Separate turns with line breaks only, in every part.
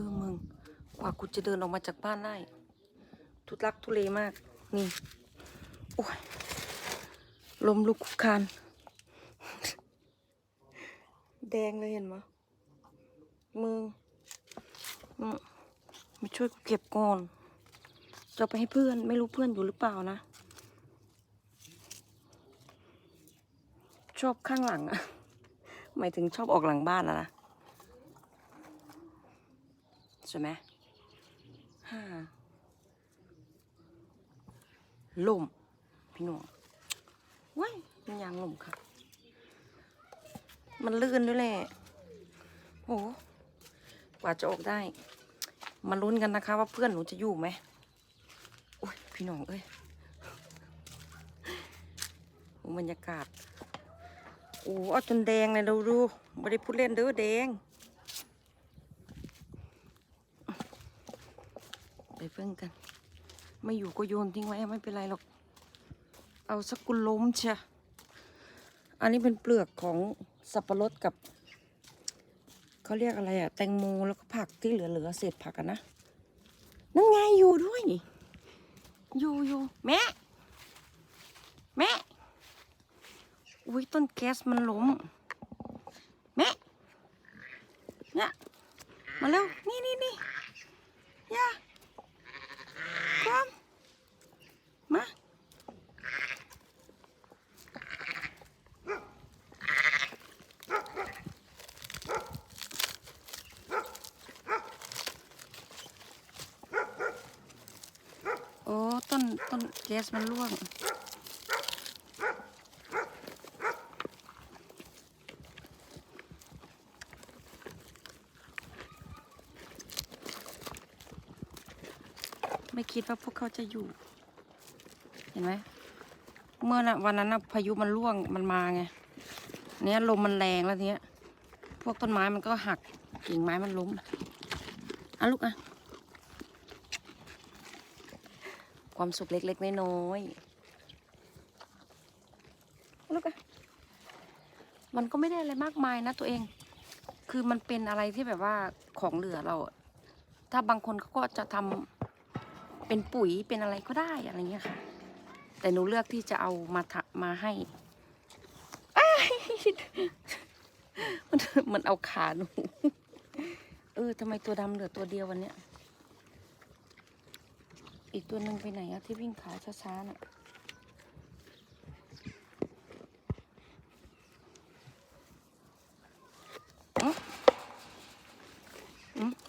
คือมึง กว่ากูจะเดินออกมาจากบ้านได้ ทุลักทุเลมาก นี่ โอ้ย ลมลุกคุกคาน แดงเลยเห็นไหมมึงอืมมาช่วยกูเก็บก่อน จะไปให้เพื่อน ไม่รู้เพื่อนอยู่หรือเปล่านะ ชอบข้างหลังอะหมายถึงชอบออกหลังบ้านอะนะ ใช่ไหมฮ่าลมพี่หนุ่มว้ายมันยางลมค่ะ มันลื่นด้วยแหละโอ้โหกว่าจะออกได้ มาลุ้นกันนะคะ ว่าเพื่อนหนูจะอยู่ไหมโอ้ยพี่น้องเอ้ยโอ้บรรยากาศ โอ้เอาจนแดงเลยดูดูไม่ได้พูดเล่นเด้อแดง ไปเพิ่งกัน ไม่อยู่ก็โยนทิ้งไว้ไม่เป็นไรหรอก เอาสักกุลล้มเชียอันนี้เป็นเปลือกของสับปะรดกับเขาเรียกอะไรอะแตงโมแล้วก็ผักที่เหลือๆเศษผักอะนะนั่นไงอยู่ด้วยอยู่อยู่แม่แม่อุ้ยต้นแก๊สมันล้มแม่เนี่ยมาเร็วนี่นี่นี่ย่า Kom. Ma. โอ้ต้นต้นแก๊สมันร่วง ไม่คิดว่าพวกเขาจะอยู่ เห็นไหมเมื่อนะวันนั้นนะพายุมันร่วงมันมาไงเนี้ยลมมันแรงแล้วเนี้ย พวกต้นไม้มันก็หักกิ่งไม้มันล้มอะลูกอะความสุขเล็กๆน้อยๆลูกอะมันก็ไม่ได้อะไรมากมายนะตัวเอง คือมันเป็นอะไรที่แบบว่าของเหลือเรา ถ้าบางคนเขาก็จะทำ เป็นปุ๋ยเป็นอะไรก็ได้อะไรเงี้ยค่ะ แต่หนูเลือกที่จะเอามาทมาให้มันมันเอาขาหนูเออทำไมตัวดำเหลือตัวเดียววันเนี้ย อีกตัวหนึ่งไปไหนอะที่วิ่งขาช้าๆน่ะ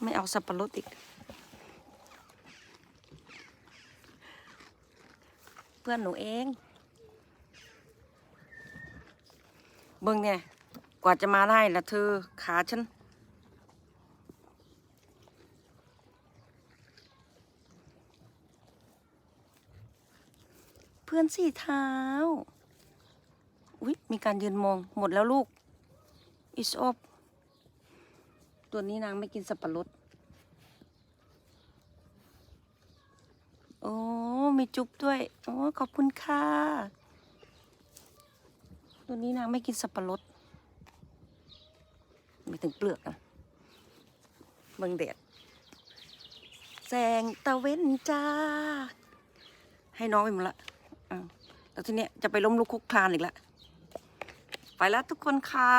ไม่เอาสับปะรดอีก พื่อนหนูเองเบิ่งเนี่ย กว่าจะมาได้ละเธอขาฉัน เพื่อนสี่เท้า อุ๊ย มีการยืนมองหมดแล้วลูก อิสอบ ตัวนี้นางไม่กินสับปะรด โอ้ มี จุ๊บด้วย โอ้ ขอบคุณค่ะตัวนี้นางไม่กินสับปะรดไม่ถึงเปลือกอะเมืองเด็ดแสงตะเว้นจ้า ให้น้องไปหมดละแล้วทีเนี้ยจะไปล้มลุกคลุกคลานอีกละ ไปแล้วทุกคนค่ะ